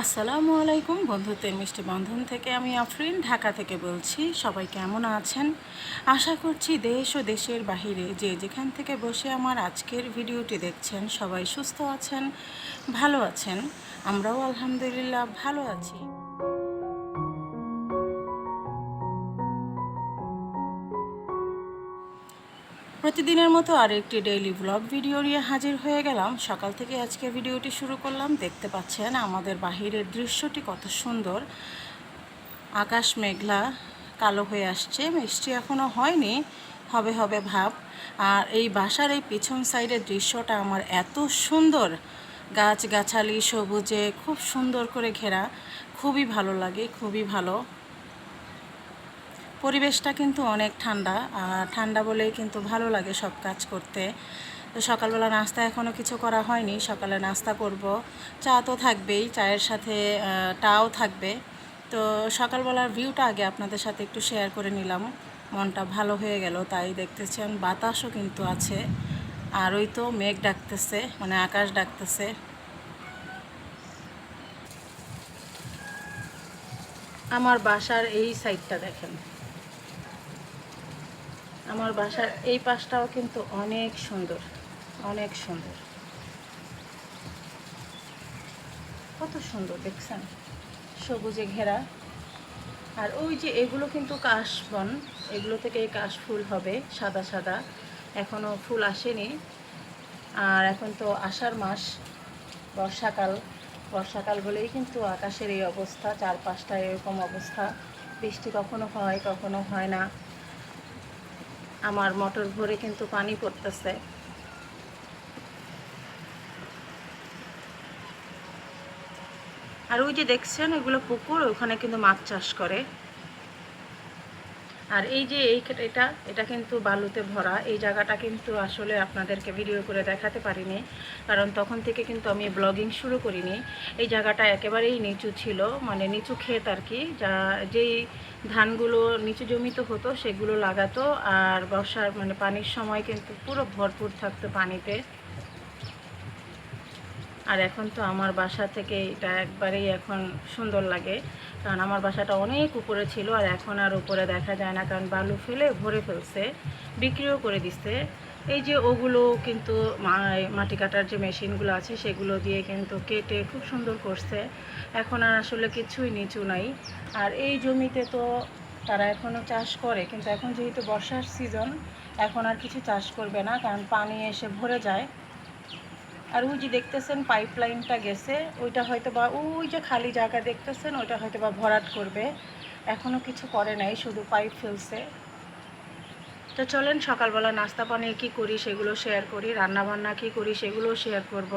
আসসালামু আলাইকুম বন্ধুত্বের মিষ্টি বন্ধন থেকে আমি আফরিন, ঢাকা থেকে বলছি, সবাই কেমন আছেন? আশা করছি দেশ ও দেশের বাহিরে যে যেখান থেকে বসে আমার আজকের ভিডিওটি দেখছেন, সবাই সুস্থ আছেন, ভালো আছেন। আমরাও আলহামদুলিল্লাহ ভালো আছি। প্রতিদিনের মতো আর একটি ডেইলি ব্লগ ভিডিও নিয়ে হাজির হয়ে গেলাম। সকাল থেকে আজকে ভিডিওটি শুরু করলাম। দেখতে পাচ্ছেন আমাদের বাহিরের দৃশ্যটি কত সুন্দর। আকাশ মেঘলা, কালো হয়ে আসছে। মিষ্টি এখনও হয়নি। হবে হবে ভাব। আর এই বাসার এই পিছন সাইডের দৃশ্যটা আমার এত সুন্দর। গাছগাছালি, সবুজে, খুব সুন্দর করে ঘেরা। খুবই ভালো লাগে, খুবই ভালো। পরিবেশটা কিন্তু অনেক ঠান্ডা, আর ঠান্ডা বলেই কিন্তু ভালো লাগে সব কাজ করতে। তো সকালবেলা নাস্তা এখনও কিছু করা হয়নি, সকালে নাস্তা করব। চা তো থাকবেই, চায়ের সাথে টাও থাকবে। তো সকালবেলার ভিউটা আগে আপনাদের সাথে একটু শেয়ার করে নিলাম। মনটা ভালো হয়ে গেল, তাই দেখতেছেন বাতাসও কিন্তু আছে। আর ওই তো মেঘ ডাকতেছে মানে আকাশ ডাকতেছে। আমার বাসার এই সাইডটা দেখেন। আমার বাসার এই পাশটাও কিন্তু অনেক সুন্দর অনেক সুন্দর। কত সুন্দর, দেখছেন? সবুজে ঘেরা। আর ওই যে এগুলো কিন্তু কাশবন এগুলো থেকে এই কাশ ফুল হবে, সাদা সাদা। এখনও ফুল আসেনি। আর এখন তো আষাঢ় মাস, বর্ষাকাল। বর্ষাকাল বলেই কিন্তু আকাশের এই অবস্থা চারপাশটা এরকম অবস্থা। বৃষ্টি কখনো হয় কখনো হয় না। আমার মটর ভরে কিন্তু পানি পড়তেছে। আর ওই যে দেখছেন ওইগুলো পুকুর, ওখানে কিন্তু মাছ চাষ করে। আর এই যে এই এটা এটা কিন্তু বালুতে ভরা। এই জায়গাটা কিন্তু আসলে আপনাদেরকে ভিডিও করে দেখাতে পারিনি, কারণ তখন থেকে কিন্তু আমি ব্লগিং শুরু করিনি। এই জায়গাটা একেবারেই নিচু ছিল মানে নিচু ক্ষেত আর কি, যা, যেই ধানগুলো নিচু জমিতে হতো, সেগুলো লাগাতো। আর বর্ষার মানে পানির সময় কিন্তু পুরো ভরপুর থাকতো পানিতে। আর এখন তো আমার বাসা থেকে এটা একবারেই এখন সুন্দর লাগে। কারণ আমার বাসাটা অনেক উপরে ছিল আর এখন আর উপরে দেখা যায় না, কারণ বালু ফেলে ভরে ফেলছে, বিক্রিও করে দিচ্ছে। এই যে ওগুলো কিন্তু মাটি কাটার যে মেশিনগুলো আছে, সেগুলো দিয়ে কিন্তু কেটে খুব সুন্দর করছে। এখন আর আসলে কিছুই নিচু নাই। আর এই জমিতে তো তারা এখনও চাষ করে, কিন্তু এখন যেহেতু বর্ষার সিজন এখন আর কিছু চাষ করবে না, কারণ পানি এসে ভরে যায়। আর ওই যে দেখতেছেন পাইপ লাইনটা গেছে, ওইটা হয়তো বা ওই যে খালি জায়গা দেখতেছেন, ওইটা হয়তো বা ভরাট করবে। এখনও কিছু করে নাই, শুধু পাইপ ফেলছে। তো চলেন, সকালবেলা নাস্তা পানি কী করি সেগুলো শেয়ার করি রান্না বান্না কী করি সেগুলো শেয়ার করব।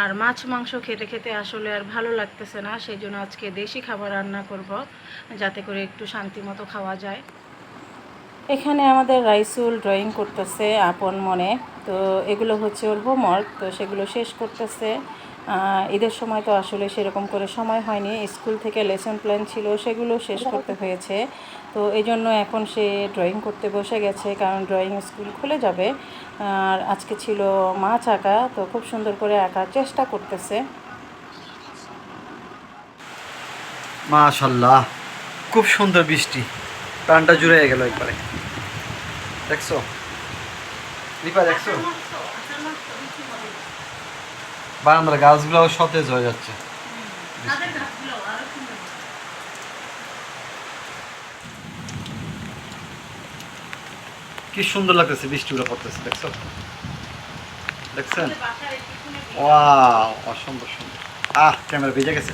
আর মাছ, মাংস খেতে খেতে আসলে আর ভালো লাগতেছে না, সেই জন্য আজকে দেশি খাবার রান্না করব, যাতে করে একটু শান্তি মতো খাওয়া যায়। এখানে আমাদের রাইসুল ড্রয়িং করতেছে আপন মনে। তো এগুলো হচ্ছে ওর হোমওয়ার্ক, তো সেগুলো শেষ করতেছে। ঈদের সময় তো আসলে সেরকম করে সময় হয়নি। স্কুল থেকে লেসন প্ল্যান ছিল, সেগুলো শেষ করতে হয়েছে। তো এই জন্য এখন সে ড্রয়িং করতে বসে গেছে, কারণ ড্রয়িং স্কুল খুলে যাবে। আর আজকে ছিল মাছ আঁকা তো খুব সুন্দর করে আঁকার চেষ্টা করতেছে। মাশাল্লাহ, খুব সুন্দর বৃষ্টি। প্রাণটা জুড়ে গেল একবারে। দেখছ দীপা দেখছ বারান্দার গাছগুলোও সতেজ হয়ে যাচ্ছে। কি সুন্দর লাগতেছে বৃষ্টিগুলো পড়তেছে দেখছ? দেখছেন? ওয়াও অসম্ভব সুন্দর। আহ ক্যামেরা ভেজে গেছে।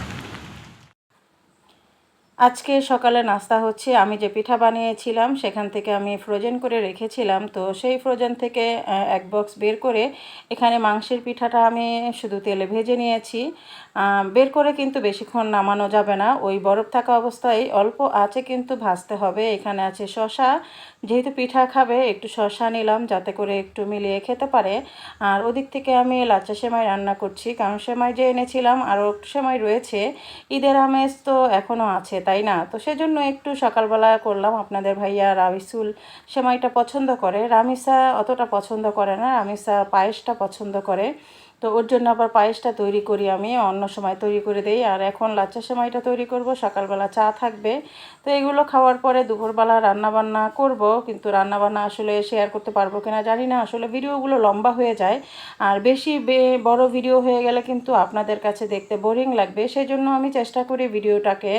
আজকে সকালে নাস্তা হচ্ছে, আমি যে পিঠা বানিয়েছিলাম সেখান থেকে আমি ফ্রোজেন করে রেখেছিলাম। তো সেই ফ্রোজেন থেকে এক বক্স বের করে এখানে মাংসের পিঠাটা আমি শুধু তেলে ভেজে নিয়েছি। বের করে কিন্তু বেশিক্ষণ নামানো যাবে না। ওই বরফ থাকা অবস্থায় অল্প আছে কিন্তু ভাজতে হবে। এখানে আছে শশা যেহেতু পিঠা খাবে, একটু শশা নিলাম যাতে করে একটু মিলিয়ে খেতে পারে। আর ওদিক থেকে আমি লাচ্চা সেমাই রান্না করছি। কারণ সেমাই যে এনেছিলাম, আরও সেমাই রয়েছে। ঈদের আমেজ তো এখনও আছে, তাই না? তো সেজন্য একটু সকালবেলা করলাম। আপনাদের ভাইয়া রামিসুল সেমাইটা পছন্দ করে। রামিসা অতটা পছন্দ করে না। রামিসা পায়েসটা পছন্দ করে। তো ওর জন্য আবার পায়েসটা তৈরি করি আমি, অন্য সময় তৈরি করে দেই। আর এখন লাচ্চার সময়টা তৈরি করব, সকালবেলা চা থাকবে। তো এগুলো খাওয়ার পরে দুপুরবেলা রান্না বান্না করব, কিন্তু রান্না বান্না আসলে শেয়ার করতে পারব কিনা জানি না। আসলে ভিডিওগুলো লম্বা হয়ে যায়, আর বেশি বড় ভিডিও হয়ে গেলে কিন্তু আপনাদের কাছে দেখতে বোরিং লাগবে। সেই জন্য আমি চেষ্টা করি ভিডিওটাকে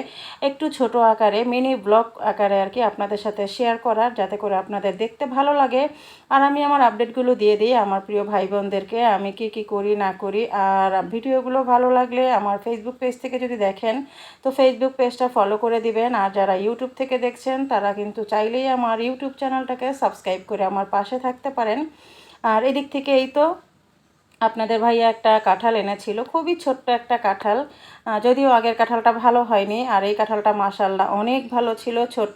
একটু ছোট আকারে মিনি ব্লগ আকারে আর কি আপনাদের সাথে শেয়ার করার, যাতে করে আপনাদের দেখতে ভালো লাগে। আর আমি আমার আপডেটগুলো দিয়ে দিই আমার প্রিয় ভাই বোনদেরকে আমি কি কি করি না করি। আর ভিডিওগুলো ভালো লাগলে আমার ফেসবুক পেজ থেকে যদি দেখেন, তো ফেসবুক পেজটা ফলো করে দিবেন। আর যারা ইউটিউব থেকে দেখছেন, তারা কিন্তু চাইলেই আমার ইউটিউব চ্যানেলটাকে সাবস্ক্রাইব করে আমার পাশে থাকতে পারেন। আর এদিক থেকে এই তো আপনাদের ভাইয়া একটা কাঁঠাল এনেছিল, খুবই ছোট্ট একটা কাঁঠাল। যদিও আগের কাঁঠালটা ভালো হয়নি, আর এই কাঁঠালটা মাসাল্লাহ অনেক ভালো ছিল, ছোট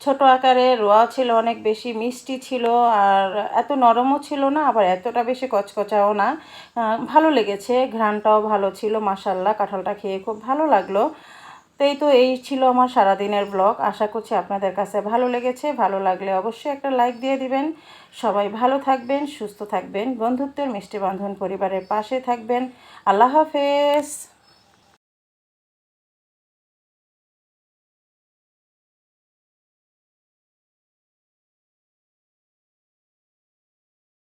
ছোট আকারে রোয়া ছিল অনেক বেশি, মিষ্টি ছিল আর এত নরমও ছিল না, আবার এতটা বেশি কচকচাও না। ভালো লেগেছে, ঘ্রাণটাও ভালো ছিল মাসাল্লাহ কাঁঠালটা খেয়ে খুব ভালো লাগল। তো এই তো এই ছিল আমার সারাদিনের ব্লগ, আশা করছি আপনাদের কাছে ভালো লেগেছে, ভালো লাগলে অবশ্যই একটা লাইক দিয়ে দিবেন। সবাই ভালো থাকবেন, সুস্থ থাকবেন, বন্ধুত্বের মিষ্টি বন্ধন পরিবারের পাশে থাকবেন। আল্লাহ হাফেজ।